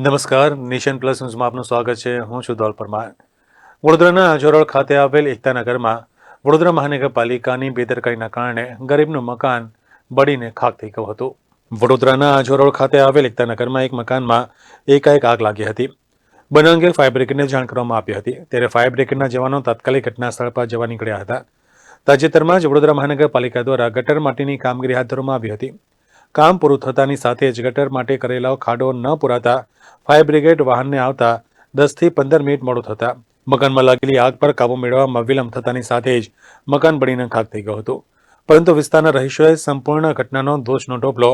નમસ્કાર, nation plus ન્યૂઝમાં આપનું સ્વાગત છે. હું છું દોલ પરમાર. વડોદરાના અજોરળ ખાતે આવેલ એકતાનગરમાં વડોદરા મહાનગરપાલિકાની બેદરકારીના કારણે ગરીબનું મકાન બળીને ખાક થઈ ગયું હતું. વડોદરાના અજોરળ ખાતે આવેલ એકતાનગરમાં એક મકાનમાં એકાએક આગ લાગી હતી. બના અંગે ફાયર બ્રિગેડને જાણ કરવામાં આવી હતી. ત્યારે ફાયર બ્રિગેડના જવાનો તાત્કાલિક ઘટના સ્થળ પર જવા નીકળ્યા હતા. તાજેતરમાં જ વડોદરા મહાનગરપાલિકા દ્વારા ગટર માટેની કામગીરી હાથ ધરવામાં આવી હતી. કામ પૂરું થતાની સાથે જ ગટર માટે કરેલા ખાડો ન પુરાતા ફાયર બ્રિગેડ વાહનને આવતા દસથી પંદર મિનિટ મોડું થતા મકાનમાં લાગેલી આગ પર કાબુ મેળવવામાં વિલંબ થતાની સાથે જ મકાન બળીને ખાક થઈ ગયું હતું. પરંતુ વિસ્તારના રહીશોએ સંપૂર્ણ ઘટનાનો દોષનો ઢોપલો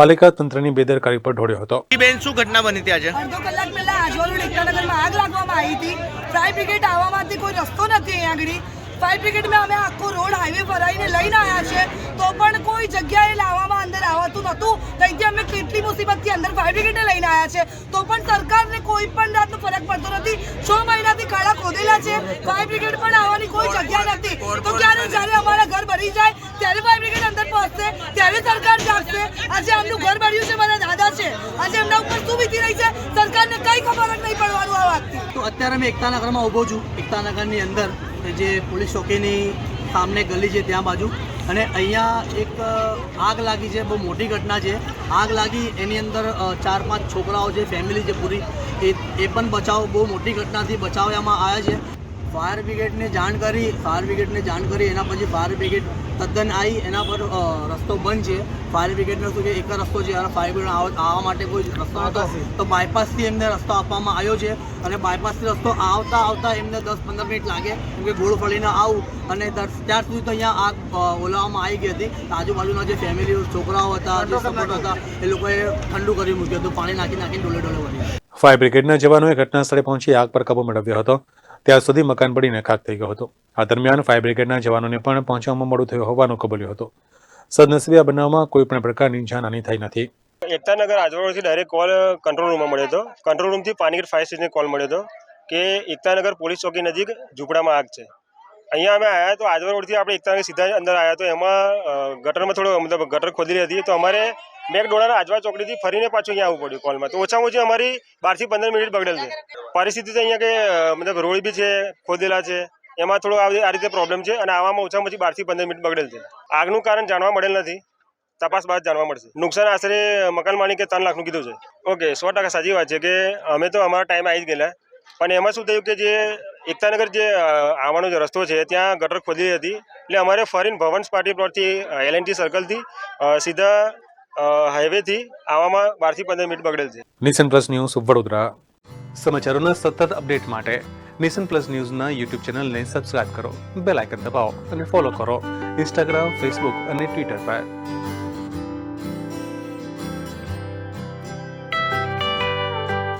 પાલિકા તંત્રની બેદરકારી પર ઢોળ્યો હતો. બેન શું ઘટના બની ત્યાં છે અડધો કલાક પહેલા આજવાલું એકતાનગરમાં આગ લાગવામાં આવી હતી. ફાયર બ્રિગેડ આવવામાંથી કોઈ રસ્તો નથી અહીંયા આગળ. ફાયર બ્રિગેડમાં અમે આખો રોડ હાઈવે ભરાઈને લઈને આવ્યા છે તો પણ કોઈ જગ્યાએ મુસીબતથી અંદર ફાયર બ્રિગેડને લઈને આવ્યા છે. તો પણ સરકારને કોઈ પણ જાતનો ફરક પડતો નથી. છ મહિનાથી કાળા ખોદેલા છે. ફાયર બ્રિગેડ પણ આવવાની કોઈ જગ્યા નથી. તો ક્યારે જ્યારે અમારા ઘર ભરી જાય ત્યારે ફાયર બ્રિગેડ અંદર પહોંચશે ત્યારે સરકાર જાગશે. આજે આમનું ઘર ભર્યું છે મારા દાદા છે. આજે એમના ઉપર શું વીતી રહી છે સરકારને કઈ ખબર જ નહીં પડવાનું આ વાતથી. તો અત્યારે મેં એકતાનગરમાં ઊભો છું. એકતાનગરની અંદર જે પોલીસ ચોકીની સામને ગલી છે ત્યાં બાજુ. અને અહીંયા એક આગ લાગી છે, બહુ મોટી ઘટના છે. આગ લાગી, એની અંદર ચાર, પાંચ છોકરાઓ છે ફેમિલી છે પૂરી. એ એ પણ બચાવ, બહુ મોટી ઘટનાથી બચાવવામાં આવ્યા છે. ફાયર બ્રિગેડને જાણ કરી ફાયર બ્રિગેડને જાણ કરી એના પછી ફાયર બ્રિગેડ તદ્દન આવી એના પર રસ્તો બંધ છે. ફાયર બ્રિગેડનો શું કે એક રસ્તો છે અને ફાયર બ્રિગેડ આવવા માટે કોઈ રસ્તો નહોતો. તો બાયપાસથી એમને રસ્તો આપવામાં આવ્યો છે અને બાયપાસથી રસ્તો આવતા આવતા એમને દસ પંદર મિનિટ લાગે કેમ કે ગોળ ફળીને આવું અને ત્યાર સુધી તો અહીંયા આગ અ, ઓલાવવામાં આવી ગઈ હતી. આજુબાજુના જે ફેમિલી છોકરાઓ હતા જે સપોર્ટ હતા એ લોકોએ ઠંડુ કરી મૂક્યું હતું પાણી નાખી નાખીને ડોલે ડોલે વળી ફાયર બ્રિગેડના જવાનોએ ઘટના સ્થળે પહોંચી આગ પર કાબુ મેળવ્યો હતો. ત્યાં સુધી મકાન પડીને ખાક થઈ ગયો હતો. આ દરમિયાન ફાયર બ્રિગેડના જવાનોને પણ પહોંચવામાં મોડું થયું હોવાનું કબૂલ્યું હતું. સદનસીબે આ બનાવમાં કોઈ પણ પ્રકારની જાનહાની થઈ નથી. એકતાનગર આજવાડથી ડાયરેક્ટ કોલ કંટ્રોલ રૂમમાં મળ્યો હતો. કંટ્રોલ રૂમથી પાનગેટ ફાયર સ્ટેશનને કોલ મળ્યો હતો કે એકતાનગર પોલીસ ચોકી નજીક ઝૂંપડામાં આગ છે. અહીંયા અમે આવ્યા તો આજવા રોડથી આપણે એકતાનગર સીધા અંદર આવ્યા તો એમાં ગટરમાં થોડો, મતલબ ગટર ખોદી હતી તો અમારે મેક ડોળાના આજવા ચોકડીથી ફરીને પાછું અહીંયા આવવું પડ્યું કોલમાં. તો ઓછામાં ઓછી અમારી બારથી પંદર મિનિટ બગડેલ છે. પરિસ્થિતિ તો અહીંયા કે મતલબ રોડ બી છે, ખોદેલા છે, એમાં થોડો આ રીતે પ્રોબ્લેમ છે અને આવામાં ઓછામાં ઓછી બારથી પંદર મિનિટ બગડેલ છે. આગનું કારણ જાણવા મળેલ નથી. તપાસ બાદ જાણવા મળશે. નુકસાન આશરે મકાન માલિકે ત્રણ લાખનું કીધું છે. ઓકે, સો ટકા સાચી વાત છે કે, અમે તો અમારા ટાઈમ આવી જ ગયેલા. પણ એમાં શું થયું કે જે એકતાનગર જે આવવાનો જે રસ્તો છે, ત્યાં ગટર ખોદી હતી. એટલે અમારે ફરીને ભવન્સ પાર્ટી પ્લોટથી એલ સર્કલથી સીધા હાઈવેથી આવવામાં બારથી પંદર મિનિટ બગડેલ છે. Nishan plus news Vadodara. સમાચારોના સતત અપડેટ માટે નિશન પ્લસ ન્યૂઝના યુટ્યુબ ચેનલને સબસ્ક્રાઇબ કરો બેલ આઇકન દબાવો અને ફોલો કરો ઇન્સ્ટાગ્રામ ફેસબુક અને ટ્વિટર પર.